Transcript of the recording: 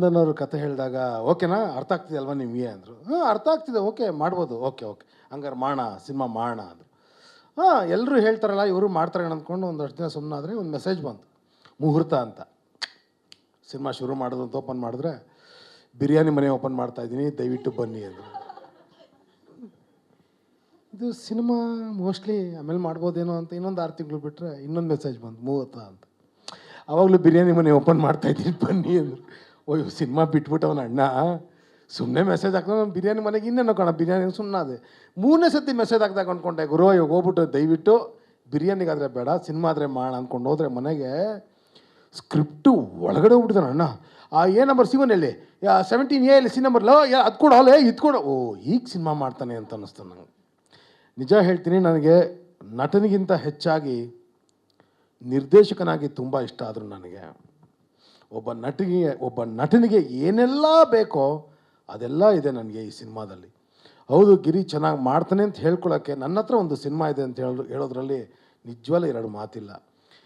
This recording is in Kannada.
ಚಂದನ್ ಕತೆ ಹೇಳಿದಾಗ, ಓಕೆನಾ? ಅರ್ಥ ಆಗ್ತಿದೆ ಅಲ್ವಾ ನಿಮಗೆ? ಅಂದರು. ಹಾಂ, ಅರ್ಥ ಆಗ್ತಿದೆ. ಓಕೆ, ಮಾಡ್ಬೋದು. Okay okay. ಹಂಗಾರೆ ಮಾಡೋಣ ಸಿನಿಮಾ ಮಾಡೋಣ ಅಂದರು. ಹಾಂ ಎಲ್ಲರೂ ಹೇಳ್ತಾರಲ್ಲ, ಇವರು ಮಾಡ್ತಾರೆ ಅಂದ್ಕೊಂಡು ಒಂದು ಅಷ್ಟು ದಿನ ಸುಮ್ಮನಾದರೆ ಒಂದು ಮೆಸೇಜ್ ಬಂತು. ಮುಹೂರ್ತ ಅಂತ. ಸಿನಿಮಾ ಶುರು ಮಾಡೋದು ಅಂತ ಓಪನ್ ಮಾಡಿದ್ರೆ, ಬಿರಿಯಾನಿ ಮನೆ ಓಪನ್ ಮಾಡ್ತಾ ಇದ್ದೀನಿ, ದಯವಿಟ್ಟು ಬನ್ನಿ, ಅಂದರು. ಇದು ಸಿನಿಮಾ ಮೋಸ್ಟ್ಲಿ ಆಮೇಲೆ ಮಾಡ್ಬೋದೇನೋ ಅಂತ ಇನ್ನೊಂದು ಆರು ತಿಂಗಳು ಬಿಟ್ಟರೆ ಇನ್ನೊಂದು ಮೆಸೇಜ್ ಬಂತು, ಮುಹೂರ್ತ ಅಂತ. ಆವಾಗಲೂ ಬಿರಿಯಾನಿ ಮನೆ ಓಪನ್ ಮಾಡ್ತಾ ಇದ್ದೀನಿ, ಬನ್ನಿ, ಅಂದರು. ಓಯ್, ಸಿನಿಮಾ ಬಿಟ್ಬಿಟ್ಟು ಅವನ ಅಣ್ಣ ಸುಮ್ಮನೆ ಮೆಸೇಜ್ ಹಾಕಿದ್ರೆ ನಾನು ಬಿರಿಯಾನಿ ಮನೆಗೆ ಇನ್ನೇನು ಕಣ, ಬಿರಿಯಾನಿ ಸುಮ್ಮನೆ ಅದೇ. ಮೂರನೇ ಸತಿ ಮೆಸೇಜ್ ಹಾಕ್ದಾಗ ಅಂದ್ಕೊಂಡೆ ಗುರು, ಇವಾಗ ಹೋಗ್ಬಿಟ್ಟು ದಯವಿಟ್ಟು ಬಿರಿಯಾನಿಗಾದರೆ ಬೇಡ, ಸಿನಿಮಾ ಆದರೆ ಮಾಡ ಅಂದ್ಕೊಂಡು ಹೋದ್ರೆ ಮನೆಗೆ ಸ್ಕ್ರಿಪ್ಟು ಒಳಗಡೆ ಹೋಗ್ಬಿಡ್ತಾನೆ ಅಣ್ಣ ಆ ಎ ನಂಬರ್ ಸಿಗೋನಲ್ಲಿ ಸೆವೆಂಟೀನ್ ಎ ಇಲ್ಲಿ ಸಿ ನಂಬರ್ ಲೋ ಅದು ಕೊಡು ಅಲ್ಲೇ ಇದು ಕೊಡೋ. ಓ, ಈಗ ಸಿನಿಮಾ ಮಾಡ್ತಾನೆ ಅಂತ ಅನ್ನಿಸ್ತು ನನಗೆ ನಿಜ ಹೇಳ್ತೀನಿ, ನನಗೆ ನಟನಿಗಿಂತ ಹೆಚ್ಚಾಗಿ ನಿರ್ದೇಶಕನಾಗಿ ತುಂಬ ಇಷ್ಟ ಆದರು ನನಗೆ. ಒಬ್ಬ ನಟಿಗೆ, ಒಬ್ಬ ನಟನಿಗೆ ಏನೆಲ್ಲ ಬೇಕೋ ಅದೆಲ್ಲ ಇದೆ ನನಗೆ ಈ ಸಿನಿಮಾದಲ್ಲಿ. ಹೌದು, ಗಿರಿ ಚೆನ್ನಾಗಿ ಮಾಡ್ತಾನೆ ಅಂತ ಹೇಳ್ಕೊಳ್ಳೋಕ್ಕೆ ನನ್ನ ಹತ್ರ ಒಂದು ಸಿನಿಮಾ ಇದೆ ಅಂತ ಹೇಳಿದ್ರು ಹೇಳೋದ್ರಲ್ಲಿ ನಿಜವಲ್ಲ ಎರಡು ಮಾತಿಲ್ಲ.